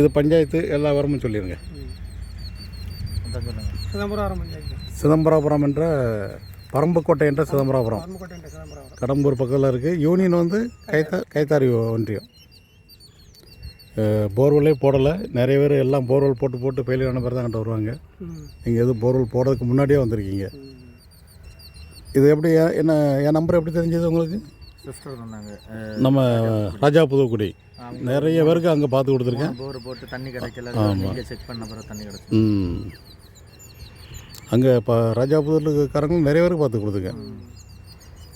இது பஞ்சாயத்து எல்லா விவரமும் சொல்லிடுங்க சிதம்பரம் சிதம்பராபுரம் என்ற பரம்புக்கோட்டை என்ற சிதம்பராபுரம். கடம்பூர் பக்கத்தில் இருக்குது யூனியன் வந்து கைத்தா கைத்தாரி ஒன்றியம். போர்வெல்லே போடலை. நிறைய பேர் எல்லாம் போர்வெல் போட்டு போட்டு ஃபெயிலியர் ஆன பேர் தான் வருவாங்க. நீங்கள் எதுவும் போர்வெல் போடுறதுக்கு முன்னாடியே வந்திருக்கீங்க. இது எப்படி என்- என்ன என் நம்பர் எப்படி தெரிஞ்சது உங்களுக்கு? சிஸ்டர் நம்ம ராஜா புதுக்குடி நிறைய பேருக்கு அங்கே பார்த்து கொடுத்துருக்கேன். போர் போட்டு தண்ணி கிடைக்கல நீங்கள் செக் பண்ண பிறகு தண்ணி கிடச்சி ம். அங்கே இப்போ ராஜா புதூர்காரங்களும் நிறைய பேருக்கு பார்த்து கொடுத்துருக்கேன்.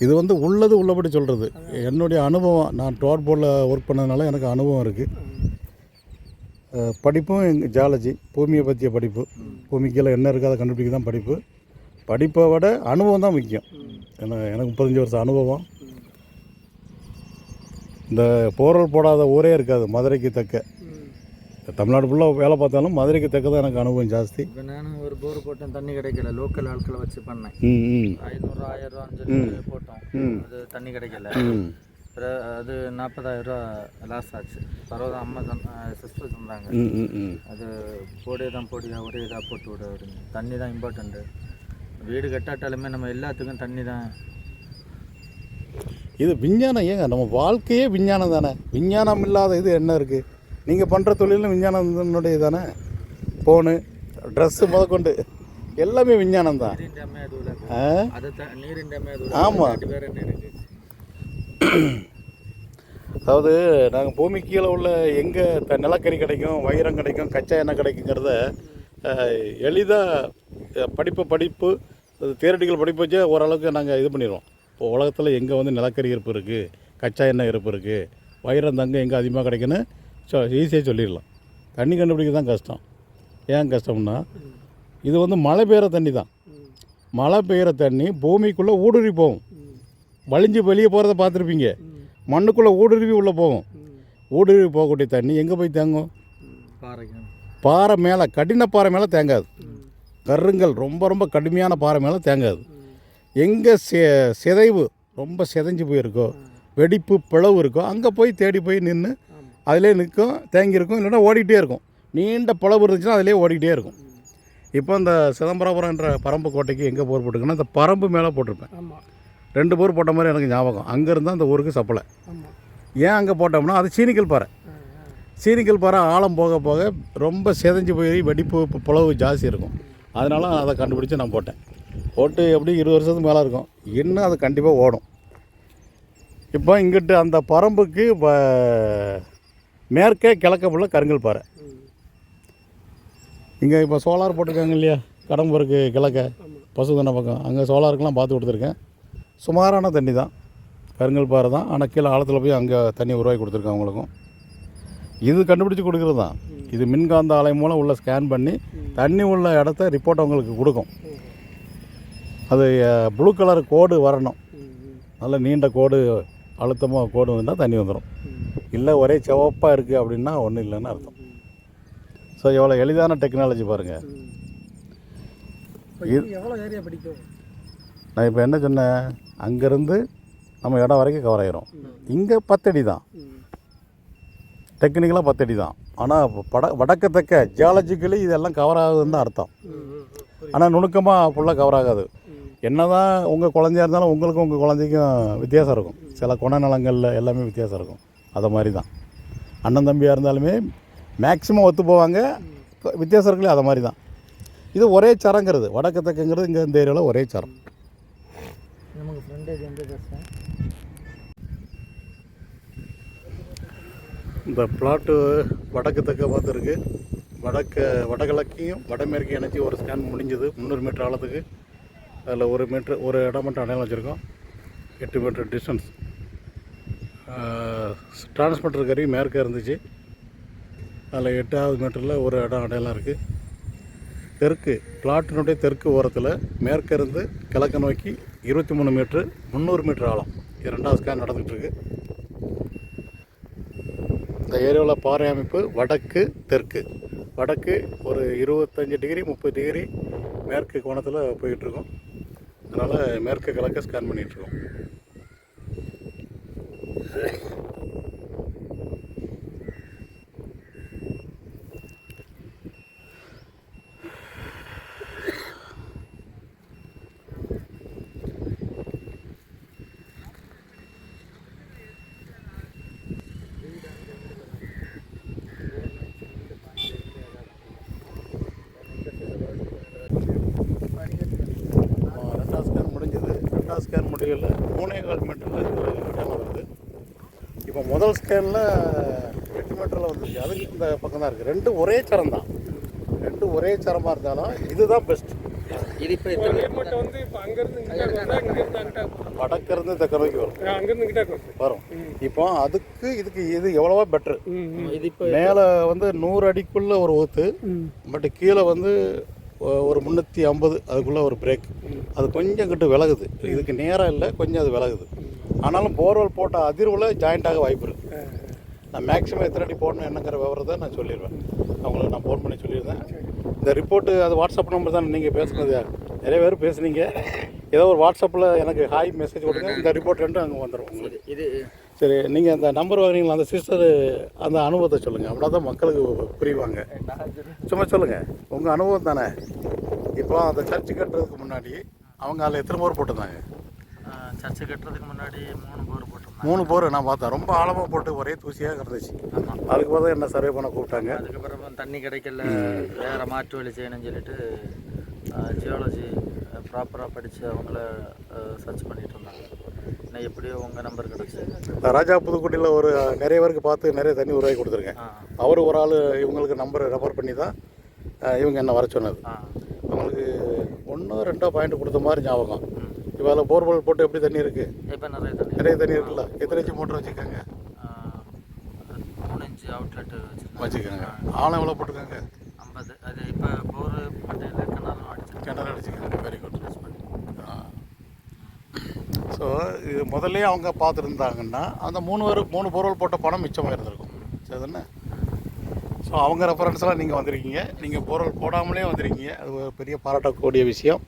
இது வந்து உள்ளது உள்ளபடி சொல்கிறது என்னுடைய அனுபவம் நான் டோட் போர்டில் ஒர்க் பண்ணதுனால எனக்கு அனுபவம் இருக்குது படிப்பும் எங்கள் ஜாலஜி பூமியை பற்றிய படிப்பு பூமி கீழே என்ன இருக்கோ அதை கண்டுபிடிக்க தான் படிப்பு. படிப்பை விட அனுபவம் தான் முக்கியம் எனக்கு முப்பத்தஞ்சு வருஷம் அனுபவம். இந்த போரல் போடாத ஊரே இருக்காது மதுரைக்கு தக்க. தமிழ்நாடு ஃபுல்லாக வேலை பார்த்தாலும் மதுரைக்கு தக்க தான் எனக்கு அனுபவம் ஜாஸ்தி. இப்போ நானும் ஒரு போர் போட்டேன் தண்ணி கிடைக்கல லோக்கல் ஆட்களை வச்சு பண்ணேன். ஐநூறு ஆயிரம் ரூபான்னு சொல்லி போட்டோம். அது தண்ணி கிடைக்கல. அது நாற்பதாயிரம் ரூபா லாஸ் ஆச்சு. பரவாயில்ல அம்மா சிஸ்டர் சொன்னாங்க. அது போடே தான் போடியா ஒரே இதாக போட்டு விட தண்ணி தான் இம்பார்ட்டண்ட்டு வீடு கட்டாட்டாலுமே நம்ம எல்லாத்துக்கும் தண்ணி தான் இது விஞ்ஞானம் ஏங்க? நம்ம வாழ்க்கையே விஞ்ஞானம் தானே? விஞ்ஞானம் இல்லாத இது என்ன இருக்குது நீங்கள் பண்ணுற தொழிலும் விஞ்ஞானத்தினுடைய தானே? ஃபோனு ட்ரெஸ்ஸு முதற்கொண்டு. எல்லாமே விஞ்ஞானம் தான். நீரின் டேமே அது உள்ள ஆ? அது த நீரின் டேமே அது ஆமா. உள்ள வேறு என்ன இருக்குது அதாவது நாங்கள் பூமி கீழே உள்ள எங்கே த நிலக்கரி கிடைக்கும் வைரம் கிடைக்கும் கச்சா எண்ணெய் கிடைக்குங்கிறத எளிதாக படிப்பு படிப்பு தியரட்டிக்கல் படிப்பு வச்சே ஓரளவுக்கு நாங்கள் இது பண்ணிடுவோம் இப்போ உலகத்தில் எங்கே வந்து நிலக்கரி இருப்பு இருக்குது கச்சா எண்ணெய் இருப்பு இருக்குது வைரம் தங்கம் எங்கே அதிகமாக கிடைக்குன்னு சொ ஈஸியாக சொல்லிடலாம். தண்ணி கண்டுபிடிக்க தான் கஷ்டம். ஏன் கஷ்டம்னா இது வந்து மழை பெய்கிற தண்ணி தான். மழை பெய்கிற தண்ணி பூமிக்குள்ளே ஊடுருவி போகும். வலிஞ்சு வழிஞ்சு வெளியே போகிறத பார்த்துருப்பீங்க. மண்ணுக்குள்ளே ஊடுருவி உள்ளே போகும். ஊடுருவி போகக்கூடிய தண்ணி எங்கே போய் தேங்கும்? பாறை மேலே கடின பாறை மேலே தேங்காது. கருங்கல் ரொம்ப ரொம்ப கடுமையான பாறை மேலே தேங்காது. எங்கே செ சிதைவு ரொம்ப சிதைஞ்சு போயிருக்கோ வெடிப்பு பிளவு இருக்கோ அங்கே போய் தேடி போய் நின்று. அதிலே நிற்கும் தேங்கியிருக்கும் இல்லைன்னா ஓடிக்கிட்டே இருக்கும். நீண்ட பிளவு இருந்துச்சுன்னா அதிலே ஓடிக்கிட்டே இருக்கும். இப்போ இந்த சிதம்பரபுரம்ன்ற பரம்பு கோட்டைக்கு எங்கே போர் போட்டிருக்கேன்னா இந்த பரம்பு மேலே போட்டிருப்பேன். ரெண்டு போர் போட்ட மாதிரி எனக்கு ஞாபகம். அங்கேருந்து அந்த ஊருக்கு சப்பலை. ஏன் அங்கே போட்டோம்னா அது சீனிக்கல் பாறை. சீனிக்கல் பாறை ஆழம் போக போக ரொம்ப செதஞ்சு போய் வெடிப்பு புலவு ஜாஸ்தி இருக்கும். அதனால அதை கண்டுபிடிச்சி நான் போட்டேன். போட்டு எப்படியும் இருபது வருஷத்துக்கு மேலே இருக்கும். இன்னும் அது கண்டிப்பாக ஓடும். இப்போ இங்கிட்டு அந்த பரம்புக்கு இப்போ மேற்கே கிழக்க உள்ள கருங்கல் பாறை. இங்கே இப்போ சோலார் போட்டிருக்காங்க இல்லையா? கடம்பூருக்கு கிழக்க பசுதன பக்கம். அங்கே சோலாருக்கெல்லாம் பார்த்து கொடுத்துருக்கேன். சுமாரான தண்ணி தான். கருங்கல் பாறை தான். ஆனால் கீழே ஆழத்தில் போய் அங்கே தண்ணி உருவாக்கி கொடுத்துருக்கேன் அவங்களுக்கும். இது கண்டுபிடிச்சி கொடுக்குறது தான். இது மின்காந்த ஆலை மூலம் உள்ள ஸ்கேன் பண்ணி தண்ணி உள்ள இடத்த ரிப்போர்ட் அவங்களுக்கு கொடுக்கும். அது ப்ளூ கலர் கோடு வரணும். நல்ல நீண்ட கோடு அழுத்தமாக கோடு வந்துட்டால் தண்ணி வந்துடும். இல்லை ஒரே சிவப்பாக இருக்குது அப்படின்னா ஒன்றும் இல்லைன்னு அர்த்தம் ஸோ எவ்வளோ எளிதான டெக்னாலஜி பாருங்கள் நான் இப்போ என்ன சொன்னேன் அங்கேருந்து நம்ம இடம் வரைக்கும் கவர் ஆயிரும் இங்கே பத்தடி தான். டெக்னிக்கலாக பத்தடி தான் ஆனால் பட வடக்கத்தக்க ஜியாலஜிக்கலி இதெல்லாம் கவர் ஆகுதுன்னு தான் அர்த்தம். ஆனால் நுணுக்கமாக ஃபுல்லாக கவர் ஆகாது ம். என்னதான் உங்கள் குழந்தையா இருந்தாலும் உங்களுக்கும் உங்கள் குழந்தைக்கும் வித்தியாசம் இருக்கும். சில குணநலங்களில் எல்லாமே வித்தியாசம் இருக்கும். அதை மாதிரி தான் அண்ணன் தம்பியாக இருந்தாலுமே மேக்ஸிமம் ஒத்து போவாங்க. வித்தியாசம் இருக்குல்ல அதை மாதிரி தான் இது ஒரே சரங்கிறது. வடக்கத்தக்கங்கிறது இங்கே இந்த ஏரியாவில் ஒரே சரம். இந்த பிளாட்டு வடக்கு தெற்க பார்த்துருக்கு. வடக்கு வடகிழக்கையும் வடமேற்கையும் இணைச்சி ஒரு ஸ்கேன் முடிஞ்சது. முந்நூறு மீட்டர் ஆழத்துக்கு. அதில் ஒரு மீட்ரு ஒரு இடம் மட்டும் அடையாளம் வச்சுருக்கோம். எட்டு மீட்ரு டிஸ்டன்ஸ் டிரான்ஸ்மிட்டர் கறி மேற்கே இருந்துச்சு. அதில் எட்டாவது மீட்டரில் ஒரு இடம் அடையாளம் இருக்குது தெற்கு பிளாட்டினுடைய தெற்கு ஓரத்தில் மேற்கே இருந்து கிழக்கு நோக்கி இருபத்தி மூணு மீட்ரு முந்நூறு மீட்ரு ஆழம். இரண்டாவது ஸ்கேன் நடந்துகிட்ருக்கு இந்த ஏரியாவில் பாறை அமைப்பு வடக்கு தெற்கு. வடக்கு ஒரு இருபத்தஞ்சி டிகிரி முப்பது டிகிரி மேற்கு கோணத்தில் போயிட்டுருக்கோம் அதனால் மேற்கு கிழக்க ஸ்கேன் பண்ணிகிட்ருக்கோம் மூணே கால் மீட்டரில் இடம் வருது. இப்போ முதல் ஸ்கேனில் எட்டு மீட்டரில் வந்துருக்கு. அதுக்கு இந்த பக்கம் தான் இருக்குது ரெண்டும் ஒரே சரம் தான். ரெண்டும் ஒரே சரமாக இருந்தாலும் இதுதான் பெஸ்ட் இது இப்போ வடக்கிருந்து தெற்கு நோக்கி வரும். வரும். இப்போ அதுக்கு இதுக்கு இது எவ்வளவோ பெட்ரு ம் இது இப்போ மேலே வந்து நூறு அடிக்குள்ளே ஒரு ஊற்று ம். பட் கீழே வந்து ஒரு முந்நூற்றி ஐம்பது அதுக்குள்ளே ஒரு பிரேக் அது கொஞ்சம் கிட்ட விலகுது. இதுக்கு நேரம் இல்லை கொஞ்சம் அது விலகுது. ஆனாலும் போர்வெல் போட்ட அதிர்வில் ஜாயிண்ட் ஆக வாய்ப்பு இருக்குது நான் மேக்ஸிமம் எத்தனை அடி போடணும் என்னங்கிற விவரத்தை நான் சொல்லிடுவேன். அவங்களுக்கு நான் ஃபோன் பண்ணி சொல்லியிருந்தேன் இந்த ரிப்போர்ட்டு அது வாட்ஸ்அப் நம்பர் தான் நீங்கள் பேசுனது நிறைய பேர் பேசுனீங்க. ஏதோ ஒரு வாட்ஸ்அப்பில் எனக்கு ஹாய் மெசேஜ் கொடுங்க இந்த ரிப்போர்ட் ரெண்டும் அங்கே வந்துடும் உங்களுக்கு. இது சரி நீங்கள் அந்த நம்பர் வாங்குறீங்களா? அந்த சிஸ்டர் அந்த அனுபவத்தை சொல்லுங்கள் அப்படின்னா தான் மக்களுக்கு புரிவாங்க. சும்மா சொல்லுங்கள் உங்கள் அனுபவம் தானே? இப்போ அந்த சர்ச்சு கட்டுறதுக்கு முன்னாடி அவங்க அதில் எத்தனை போர் போட்டிருந்தாங்க? சர்ச்சை கட்டுறதுக்கு முன்னாடி மூணு போர் போட்டிருந்தாங்க. மூணு போர் நான் பார்த்தேன். ரொம்ப ஆழமாக போட்டு ஒரே தூசியாக கிடந்துச்சு. ஆமாம் அதுக்கு பார்த்தா என்ன சர்வே பண்ண கூப்பிட்டாங்க? அதுக்கப்புறம் தண்ணி கிடைக்கல வேற மாற்று வழி செய்யணும்னு சொல்லிட்டு ஜியாலஜி ப்ராப்பராக படித்து அவங்கள சர்ச் பண்ணிட்டு இருந்தாங்க. இன்னும் எப்படியோ உங்கள் நம்பர் கிடச்சி ராஜா புதுக்கோட்டையில் ஒரு நிறைய பேருக்கு பார்த்து நிறைய தண்ணி உருவாக்கி கொடுத்துருக்கேன். அவர் ஒரு ஆள் இவங்களுக்கு நம்பரை ரெஃபர் பண்ணி தான் இவங்க என்ன வர சொன்னது. அவங்களுக்கு ஒன்றோ ரெண்டோ பாயிண்ட் கொடுத்த மாதிரி ஞாபகம். இப்போ அதில் போர்வெல் போட்டு எப்படி தண்ணி இருக்குது இப்போ நிறைய தண்ணி நிறைய தண்ணி இருக்குல்ல? எத்தனை இன்ச்சு மோட்டர் வச்சுருக்காங்க? மூணு இன்ச்சு அவுட்லெட் வச்சுருக்காங்க. ஆழம் எவ்வளோ போட்டிருக்காங்க? ஐம்பது. அது இப்போ போர் பட்டையில் கிணறு அடிச்சிருக்காங்க. கிணறு அடிச்சுக்காங்க வெரி குட் ஸோ இது முதல்ல அவங்க பார்த்துருந்தாங்கன்னா அந்த மூணு பேர் மூணு பொருள் போட்ட பணம் மிச்சமாக இருந்திருக்கும் சரி தானே ஸோ அவங்க ரெஃபரன்ஸ்லாம் நீங்கள் வந்திருக்கீங்க. நீங்கள் பொருள் போடாமலே வந்திருக்கீங்க. அது ஒரு பெரிய பாராட்டக்கூடிய விஷயம்.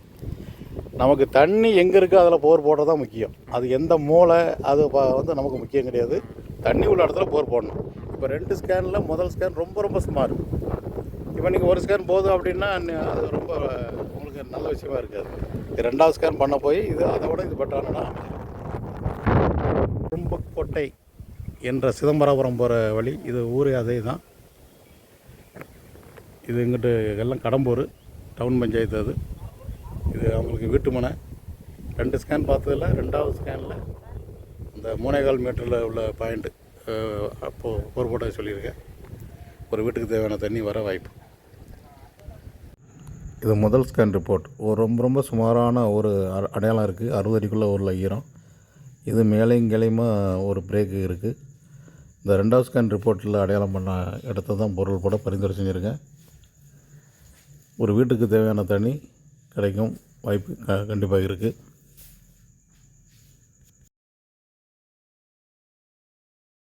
நமக்கு தண்ணி எங்கே இருக்கோ அதில் போர் போடுறது தான் முக்கியம். அது எந்த மூளை அது வந்து நமக்கு முக்கியம் கிடையாது. தண்ணி உள்ள இடத்துல போர் போடணும். இப்போ ரெண்டு ஸ்கேனில் முதல் ஸ்கேன் ரொம்ப ரொம்ப ஸ்மார்ட் இப்போ நீங்கள் ஒரு ஸ்கேன் போதும் அப்படின்னா அது ரொம்ப உங்களுக்கு நல்ல விஷயமா இருக்காது இது ரெண்டாவது ஸ்கேன் பண்ண போய் இது அதை விட இது பெட்டரானா குறும்பக்கோட்டை என்ற சிதம்பரபுரம் போகிற வழி இது ஊரே அதே தான் இது இங்கிட்டு எல்லாம் கடம்பூர் டவுன் பஞ்சாயத்து அது. இது அவங்களுக்கு வீட்டு மனை. ரெண்டு ஸ்கேன் பார்த்ததில் ரெண்டாவது ஸ்கேனில் இந்த மூணேகால் மீட்டரில் உள்ள பாயிண்ட்டு அப்போது போர் போட்ட சொல்லியிருக்கேன். ஒரு வீட்டுக்கு தேவையான தண்ணி வர வாய்ப்பு. இது முதல் ஸ்கேன் ரிப்போர்ட் ஒரு ரொம்ப ரொம்ப சுமாரான ஒரு அ- அடையாளம் இருக்குது அறுபது அடிக்குள்ளே உள்ள ஈரம். இது மேலேயும் கிளையுமா ஒரு பிரேக்கு இருக்குது இந்த ரெண்டாவது ஸ்கேன் ரிப்போர்ட்டில் அடையாளம் பண்ண இடத்த தான் பொருள் போட பரிந்துரை செஞ்சுருக்கேன். ஒரு வீட்டுக்கு தேவையான தண்ணி கிடைக்கும். வாய்ப்பு க கண்டிப்பாக இருக்குது